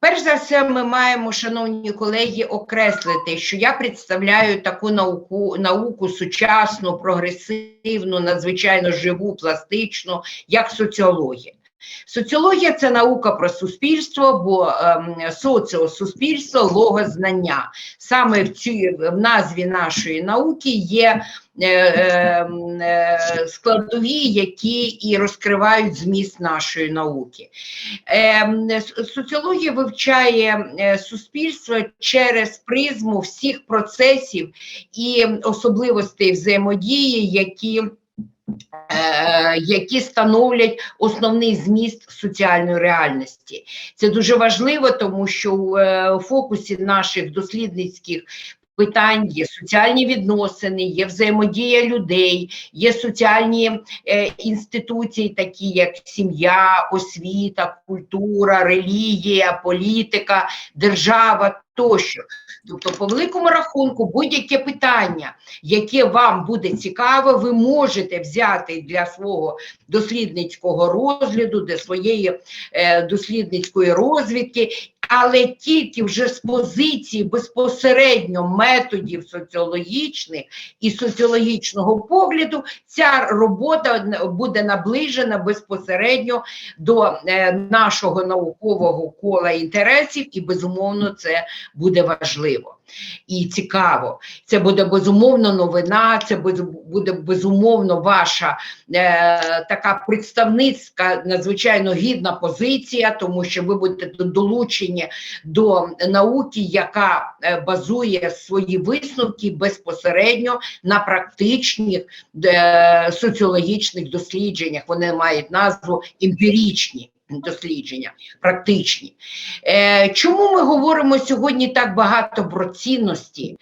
Перш за все, ми маємо, шановні колеги, окреслити, що я представляю таку науку, науку сучасну, прогресивну, надзвичайно живу, пластичну, як соціологія. Соціологія це наука про суспільство, бо ем, соціосуспільство логознання. Саме в цій в назві нашої науки є е, е, е, складові, які і розкривають зміст нашої науки. Ем, с- Соціологія вивчає е, суспільство через призму всіх процесів і особливостей взаємодії, які е, які становлять основний зміст соціальної реальності. Це дуже важливо, тому що в е, фокусі наших дослідницьких питань є соціальні відносини, є взаємодія людей, є соціальні е, інституції, такі як сім'я, освіта, культура, релігія, політика, держава тощо. Тобто, по великому рахунку, будь-яке питання, яке вам буде цікаве, ви можете взяти для свого дослідницького розгляду, для своєї е, дослідницької розвідки, але тільки вже з позиції безпосередньо методів соціологічних і соціологічного погляду, ця робота буде наближена безпосередньо до е, нашого наукового кола інтересів, і безумовно це буде важливо і цікаво. Це буде безумовно новина, це буде, безумовно ваша е, така представницька, надзвичайно гідна позиція, тому що ви будете долучені до науки, яка е, базує свої висновки безпосередньо на практичних е, соціологічних дослідженнях. Вони мають назву емпіричні. Дослідження практичні. Е, чому ми говоримо сьогодні так багато про цінності?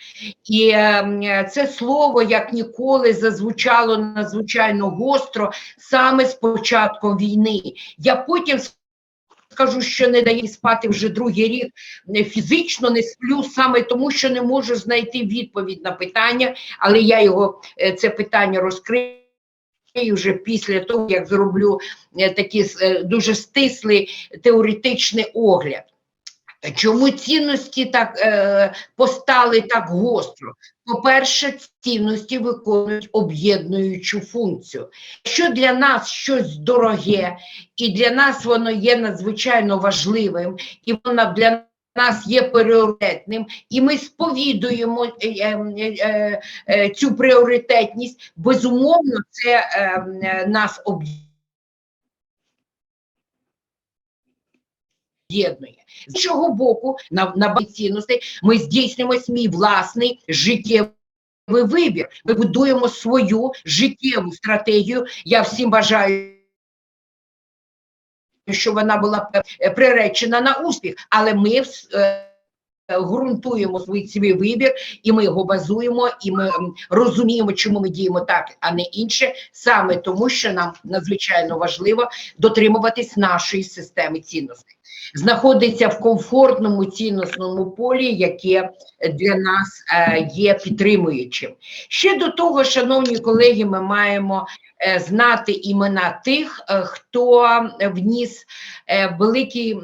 І е, це слово як ніколи зазвучало надзвичайно гостро саме з початком війни. Я потім скажу, що не дає спати вже другий рік, фізично не сплю саме тому, що не можу знайти відповідь на питання, але я його е, це питання розкрию. Вже після того, як зроблю е, такий е, дуже стислий теоретичний огляд. Чому цінності так е, постали так гостро? По-перше, цінності виконують об'єднуючу функцію. Що для нас щось дороге, і для нас воно є надзвичайно важливим, і воно для нас є пріоритетним, і ми сповідуємо е, е, е, цю пріоритетність, безумовно, це нас об'єднує. З іншого боку, на, на цінностей ми здійснюємо свій власний життєвий вибір. Ми будуємо свою життєву стратегію. Я всім бажаю. Що вона була е, приречена на успіх, але ми е, ґрунтуємо свій свій вибір, і ми його базуємо, і ми розуміємо, чому ми діємо так, а не інше, саме тому, що нам надзвичайно важливо дотримуватись нашої системи цінностей, знаходиться в комфортному цінносному полі, яке для нас е, є підтримуючим. Ще до того, шановні колеги, ми маємо е, знати імена тих, е, хто вніс великий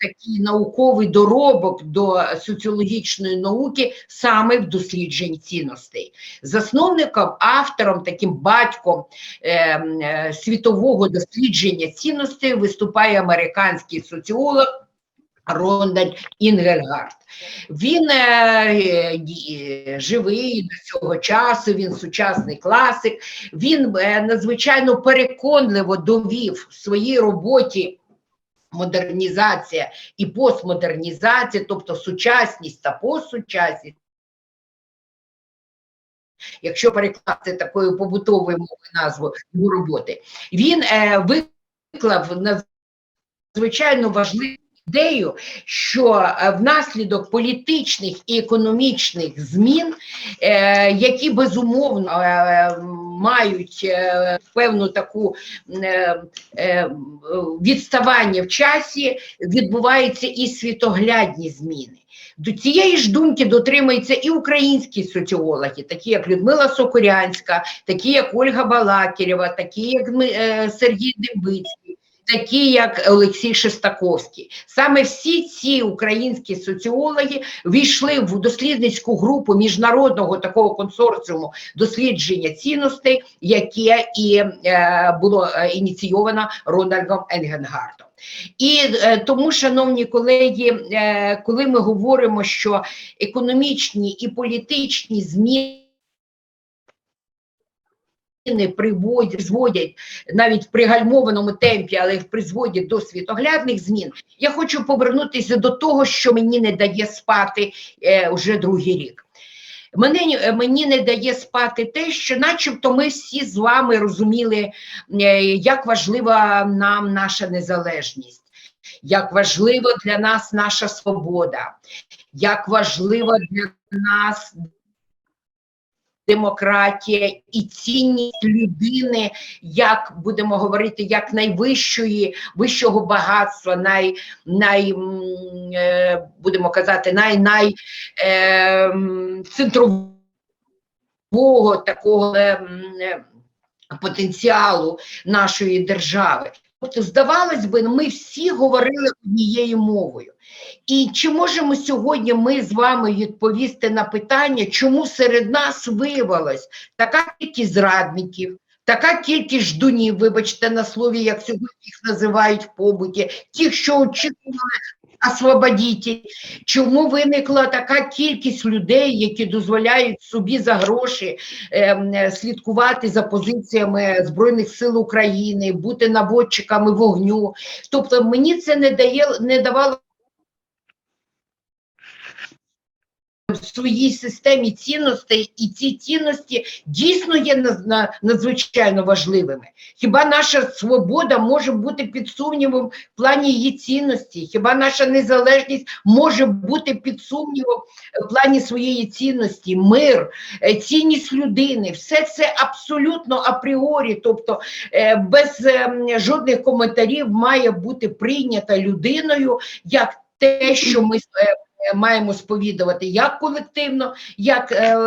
такий науковий доробок до соціологічної науки саме в дослідженні цінностей. Засновником, автором, таким батьком світового дослідження цінностей виступає американський соціолог Рональд Інгельгард. Він е, е, живий до цього часу, він сучасний класик, він е, надзвичайно переконливо довів в своїй роботі модернізація і постмодернізація, тобто сучасність та постсучасність. Якщо перекласти такою побутовою мовою назву його роботи, він е, виклав надзвичайно важливу ідею, що е, внаслідок політичних і економічних змін, е, які безумовно е, мають певну таку відставання в часі, відбуваються і світоглядні зміни. До цієї ж думки дотримуються і українські соціологи, такі як Людмила Сокорянська, такі як Ольга Балакірєва, такі як Сергій Дембицький. Такі як Олексій Шестаковський. Саме всі ці українські соціологи війшли в дослідницьку групу міжнародного такого консорціуму дослідження цінностей, яке і е, було е, ініційовано Рональдом Енгенгартом. І е, тому, шановні колеги, е, коли ми говоримо, що економічні і політичні зміни призводять навіть в пригальмованому темпі, але призводять до світоглядних змін, я хочу повернутися до того, що мені не дає спати е, вже другий рік. Мені, мені не дає спати те, що начебто ми всі з вами розуміли, е, як важлива нам наша незалежність, як важлива для нас наша свобода, як важлива для нас демократія і цінність людини, як будемо говорити, як найвищої вищого багатства, най, най е, будемо казати, най, най е, центрового такого е, потенціалу нашої держави. Тобто, здавалось би, ми всі говорили однією мовою. І чи можемо сьогодні ми з вами відповісти на питання, чому серед нас виявилось така кількість зрадників, така кількість ждунів, вибачте на слові, як сьогодні їх називають в побуті, ті, що очікували освободітель, чому виникла така кількість людей, які дозволяють собі за гроші е, слідкувати за позиціями Збройних сил України, бути наводчиками вогню. Тобто мені це не дає не давало в своїй системі цінностей, і ці цінності дійсно є надзвичайно важливими. Хіба наша свобода може бути під сумнівом в плані її цінності? Хіба наша незалежність може бути під сумнівом в плані своєї цінності, мир, е, цінність людини? Все це абсолютно апріорі, тобто е, без ем, жодних коментарів має бути прийнята людиною як те, що ми е, маємо сповідувати як колективно, як е,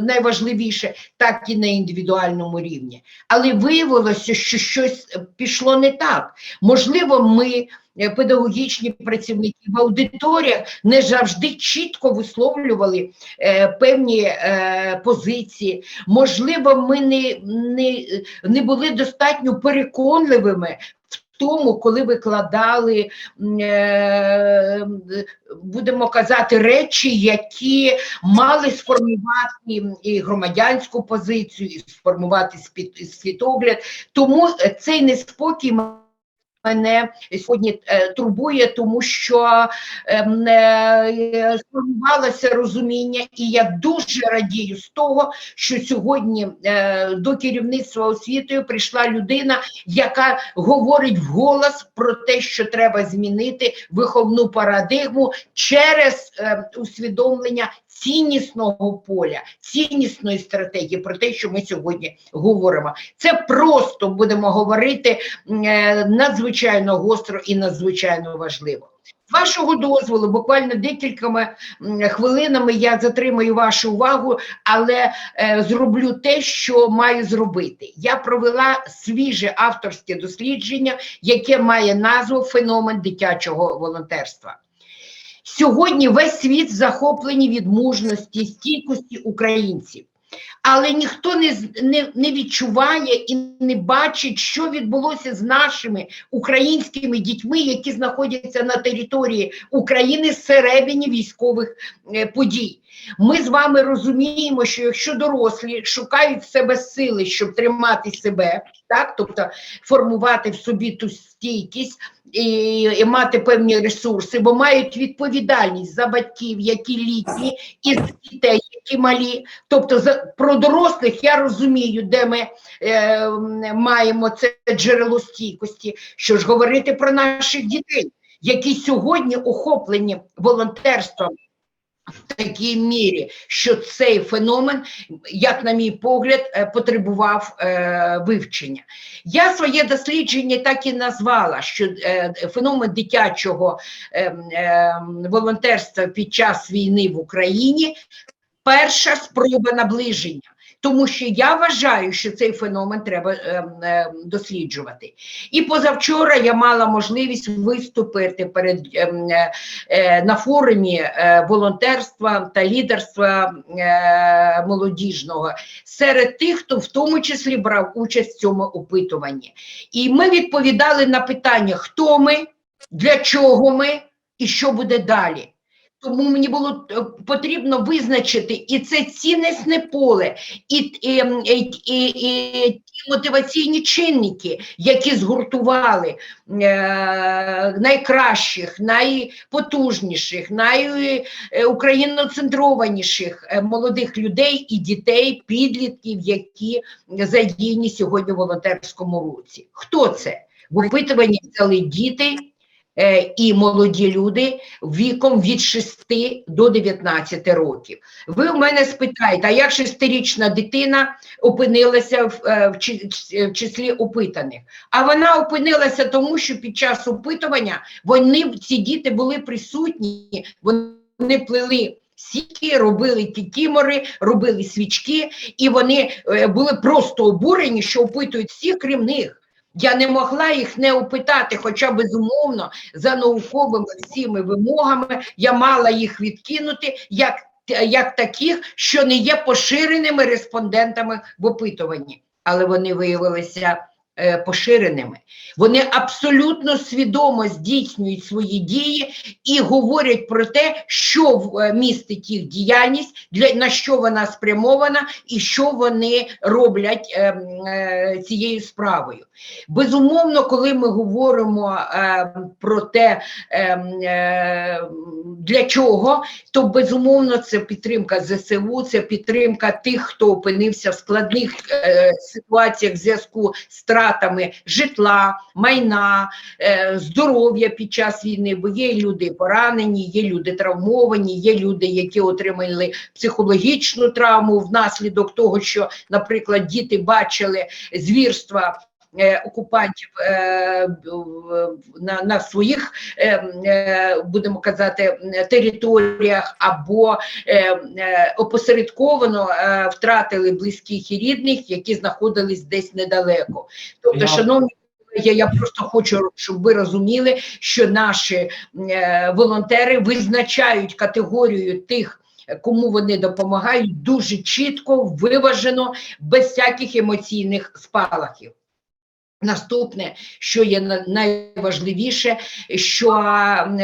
найважливіше, так і на індивідуальному рівні. Але виявилося, що щось пішло не так. Можливо, ми. Е, педагогічні працівники в аудиторіях не завжди чітко висловлювали е, певні е, позиції. Можливо, ми не не, не були достатньо переконливими тому, коли викладали, е, будемо казати, речі, які мали сформувати і громадянську позицію, і сформувати світогляд. Тому цей неспокій мене сьогодні е, турбує, тому що ем, е, сформувалося розуміння, і я дуже радію з того, що сьогодні е, до керівництва освітою прийшла людина, яка говорить вголос про те, що треба змінити виховну парадигму через е, усвідомлення ціннісного поля, ціннісної стратегії про те, що ми сьогодні говоримо. Це просто будемо говорити е, надзвичайно гостро і надзвичайно важливо. З вашого дозволу, буквально декількома хвилинами я затримаю вашу увагу, але е, зроблю те, що маю зробити. Я провела свіже авторське дослідження, яке має назву Феномен дитячого волонтерства. Сьогодні весь світ захоплений від мужності, стійкості українців. Але ніхто не не, не відчуває і не бачить, що відбулося з нашими українськими дітьми, які знаходяться на території України всередині військових е, подій. Ми з вами розуміємо, що якщо дорослі шукають в себе сили, щоб тримати себе, так тобто формувати в собі ту стійкість і, і мати певні ресурси, бо мають відповідальність за батьків, які літні, і за дітей, які малі. Тобто за про дорослих я розумію, де ми е, маємо це джерело стійкості. Що ж говорити про наших дітей, які сьогодні охоплені волонтерством в такій мірі, що цей феномен, як на мій погляд, е, потребував е, вивчення. Я своє дослідження так і назвала, що е, феномен дитячого е, е, волонтерства під час війни в Україні перша спроба наближення. Тому що я вважаю, що цей феномен треба е, е, досліджувати. І позавчора я мала можливість виступити перед е, е, е, на форумі е, волонтерства та лідерства е, молодіжного серед тих, хто в тому числі брав участь в цьому опитуванні. І ми відповідали на питання, хто ми, для чого ми і що буде далі. Тому мені було е, потрібно визначити і це ціннісне поле, і, і, і, і, і ті мотиваційні чинники, які згуртували е, найкращих, найпотужніших, найукраїноцентрованіших е, молодих людей і дітей, підлітків, які задіяні сьогодні в волонтерському руці. Хто це? В опитуванні взяли діти е, і молоді люди віком від 6 до 19 років. Ви у мене спитаєте, а як шестирічна дитина опинилася в, е, в в числі опитаних? А вона опинилася тому, що під час опитування вони, ці діти були присутні, вони плели сітки, робили кікімори, робили свічки, і вони е, були просто обурені, що опитують всіх, крім них. Я не могла їх не опитати, хоча безумовно за науковими всіми вимогами я мала їх відкинути як, як таких, що не є поширеними респондентами в опитуванні, але вони виявилися поширеними. Вони абсолютно свідомо здійснюють свої дії і говорять про те, що е, містить їх діяльність, для, на що вона спрямована і що вони роблять е, е, цією справою. Безумовно, коли ми говоримо е, про те, е, е, для чого, то безумовно це підтримка ЗСУ, це підтримка тих, хто опинився в складних е, ситуаціях в зв'язку з втратами житла, майна, е, здоров'я під час війни, бо є люди поранені, є люди травмовані, є люди, які отримали психологічну травму внаслідок того, що, наприклад, діти бачили звірства. Е, Окупантів е, на, на своїх, е, будемо казати, територіях або опосередковано втратили близьких і рідних, які знаходились десь недалеко. Тобто, шановні колеги, я просто хочу, щоб ви розуміли, що наші е, волонтери визначають категорію тих. Кому вони допомагають дуже чітко, виважено, без всяких емоційних спалахів. Наступне, що є на- найважливіше, що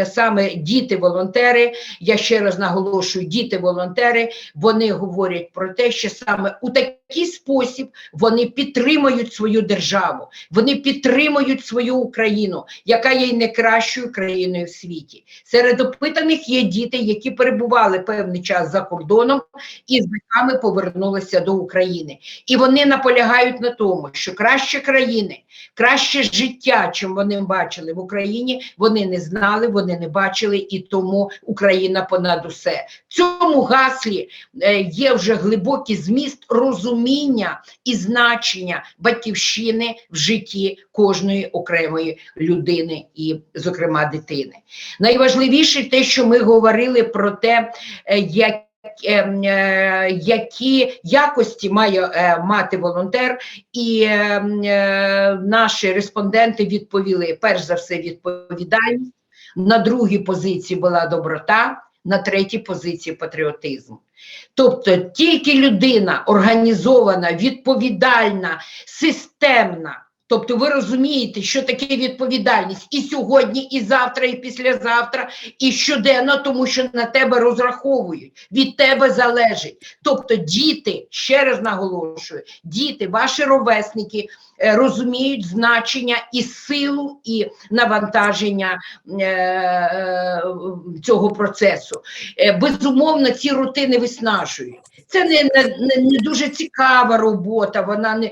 саме діти-волонтери, я ще раз наголошую, діти-волонтери, вони говорять про те, що саме у такий спосіб вони підтримують свою державу, вони підтримують свою Україну, яка є найкращою країною в світі. Серед опитаних є діти, які перебували певний час за кордоном і з батьками повернулися до України. І вони наполягають на тому, що краще країни, краще життя, чим вони бачили в Україні, вони не знали, вони не бачили, і тому Україна понад усе. В цьому гаслі е, є вже глибокий зміст розуміння і значення батьківщини в житті кожної окремої людини і, зокрема, дитини. Найважливіше те, що ми говорили про те, е, як які якості має е, мати волонтер, і ем, е, наші респонденти відповіли: перш за все, відповідальність, на другій позиції була доброта, на третій позиції патріотизм. Тобто тільки людина організована, відповідальна, системна. Тобто ви розумієте, що таке відповідальність і сьогодні, і завтра, і післязавтра, і щоденно, тому що на тебе розраховують, від тебе залежить. Тобто діти, ще раз наголошую, діти, ваші ровесники е, розуміють значення і силу, і навантаження е, е, цього процесу. Безумовно, ці рутини виснажують. Це не, не, не, дуже цікава робота, вона не,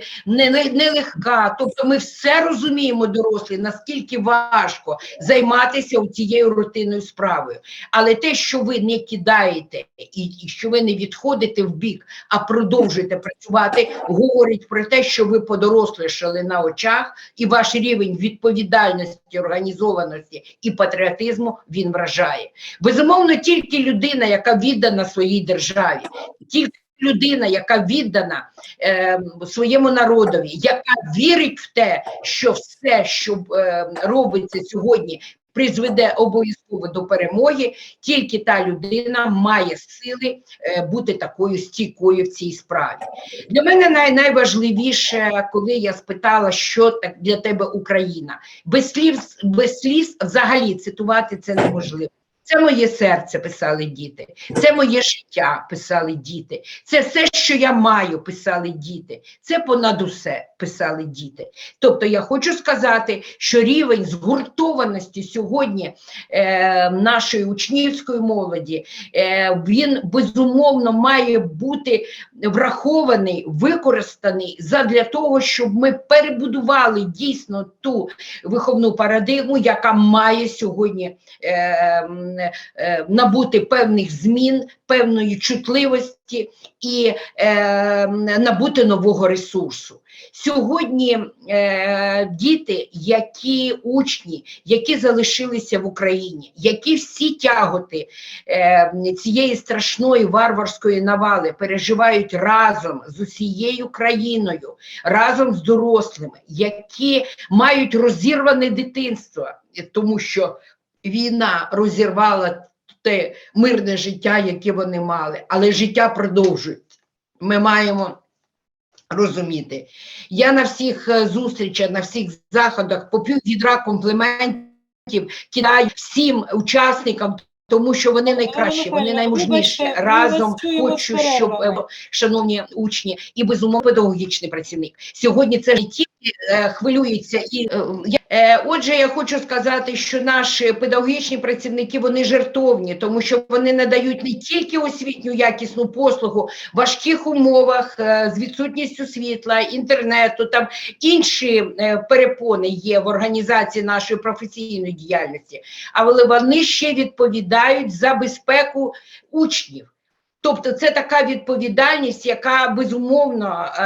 не, не легка. Тобто ми все розуміємо, дорослі, наскільки важко займатися цією рутинною справою. Але те, що ви не кидаєте і, що ви не відходите в бік, а продовжуєте працювати, говорить про те, що ви подорослішали на очах, і ваш рівень відповідальності, організованості і патріотизму він вражає. Безумовно, тільки людина, яка віддана своїй державі, тільки людина, яка віддана е, своєму народові, яка вірить в те, що все, що е, робиться сьогодні, призведе обов'язково до перемоги, тільки та людина має сили е, бути такою стійкою в цій справі. Для мене най, найважливіше, коли я спитала, що так для тебе Україна. Без слів, без слів взагалі цитувати це неможливо. Це моє серце, писали діти, це моє життя, писали діти, це все, що я маю, писали діти, це понад усе писали діти. Тобто я хочу сказати, що рівень згуртованості сьогодні е, нашої учнівської молоді, е, він безумовно має бути врахований, використаний задля того, щоб ми перебудували дійсно ту виховну парадигму, яка має сьогодні е, е, набути певних змін, певної чутливості і е, набути нового ресурсу. Сьогодні е, діти, які учні, які залишилися в Україні, які всі тяготи цієї страшної варварської навали переживають разом з усією країною, разом з дорослими, які мають розірване дитинство, тому що війна розірвала те мирне життя, яке вони мали, але життя продовжується. Ми маємо розуміти. Я на всіх е, зустрічах, на всіх заходах по відра компліментів кидаю всім учасникам, тому що вони найкращі, вони наймужніші. Разом хочу, щоб е, шановні учні, і безумовно педагогічний працівник. Сьогодні це не тільки е, хвилюється і е, е, отже, я хочу сказати, що наші педагогічні працівники вони жертовні, тому що вони надають не тільки освітню якісну послугу в важких умовах з відсутністю світла, інтернету, там інші перепони є в організації нашої професійної діяльності, але вони ще відповідають за безпеку учнів. Тобто це така відповідальність, яка безумовно е,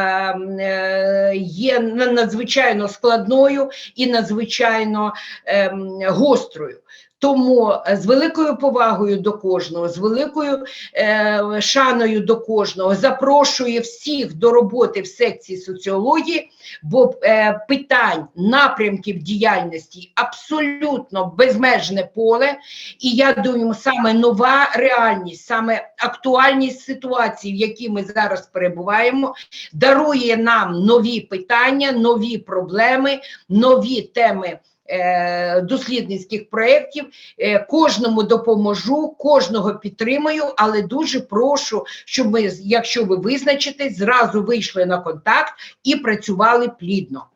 е, є на- надзвичайно складною і надзвичайно е, гострою. Тому е, з великою повагою до кожного, з великою е, шаною до кожного запрошую всіх до роботи в секції соціології, бо е, питань напрямків діяльності абсолютно безмежне поле. І я думаю, саме нова реальність, саме актуальність ситуації, в якій ми зараз перебуваємо, дарує нам нові питання, нові проблеми, нові теми. Е, Дослідницьких проєктів, Е, кожному допоможу, кожного підтримую, але дуже прошу, щоб ми, якщо ви визначитесь, зразу вийшли на контакт і працювали плідно.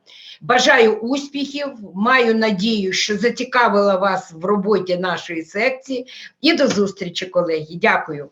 Бажаю успіхів, маю надію, що зацікавила вас в роботі нашої секції. І до зустрічі, колеги. Дякую.